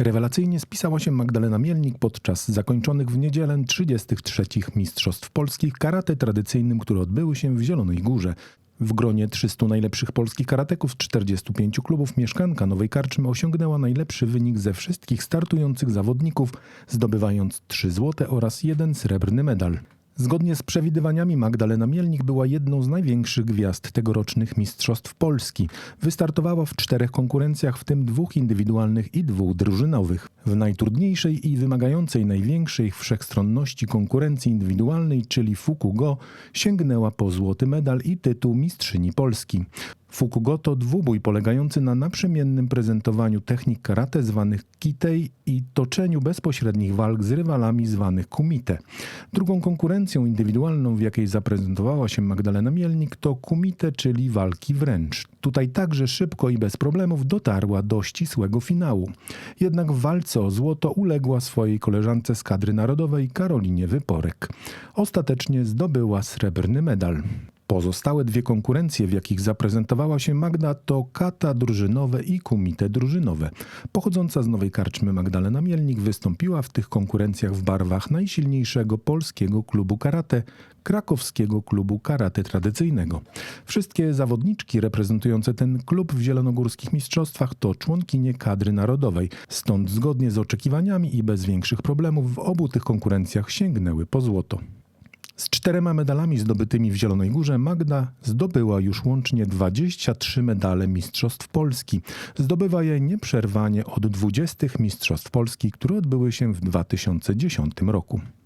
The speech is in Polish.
Rewelacyjnie spisała się Magdalena Mielnik podczas zakończonych w niedzielę 33. Mistrzostw Polskich karate tradycyjnym, które odbyły się w Zielonej Górze. W gronie 300 najlepszych polskich karateków z 45 klubów mieszkanka Nowej Karczmy osiągnęła najlepszy wynik ze wszystkich startujących zawodników, zdobywając 3 złote oraz jeden srebrny medal. Zgodnie z przewidywaniami Magdalena Mielnik była jedną z największych gwiazd tegorocznych Mistrzostw Polski. Wystartowała w czterech konkurencjach, w tym dwóch indywidualnych i dwóch drużynowych. W najtrudniejszej i wymagającej największej wszechstronności konkurencji indywidualnej, czyli Fukugo, sięgnęła po złoty medal i tytuł mistrzyni Polski. Fukugo to dwubój polegający na naprzemiennym prezentowaniu technik karate zwanych kitei i toczeniu bezpośrednich walk z rywalami zwanych kumite. Drugą konkurencją indywidualną, w jakiej zaprezentowała się Magdalena Mielnik, to kumite, czyli walki wręcz. Tutaj także szybko i bez problemów dotarła do ścisłego finału. Jednak w walce o złoto uległa swojej koleżance z kadry narodowej Karolinie Wyporek. Ostatecznie zdobyła srebrny medal. Pozostałe dwie konkurencje, w jakich zaprezentowała się Magda, to kata drużynowe i kumite drużynowe. Pochodząca z Nowej Karczmy Magdalena Mielnik wystąpiła w tych konkurencjach w barwach najsilniejszego polskiego klubu karate, krakowskiego klubu karate tradycyjnego. Wszystkie zawodniczki reprezentujące ten klub w zielonogórskich mistrzostwach to członkinie kadry narodowej, stąd zgodnie z oczekiwaniami i bez większych problemów w obu tych konkurencjach sięgnęły po złoto. Z czterema medalami zdobytymi w Zielonej Górze Magda zdobyła już łącznie 23 medale Mistrzostw Polski. Zdobywa je nieprzerwanie od 20 Mistrzostw Polski, które odbyły się w 2010 roku.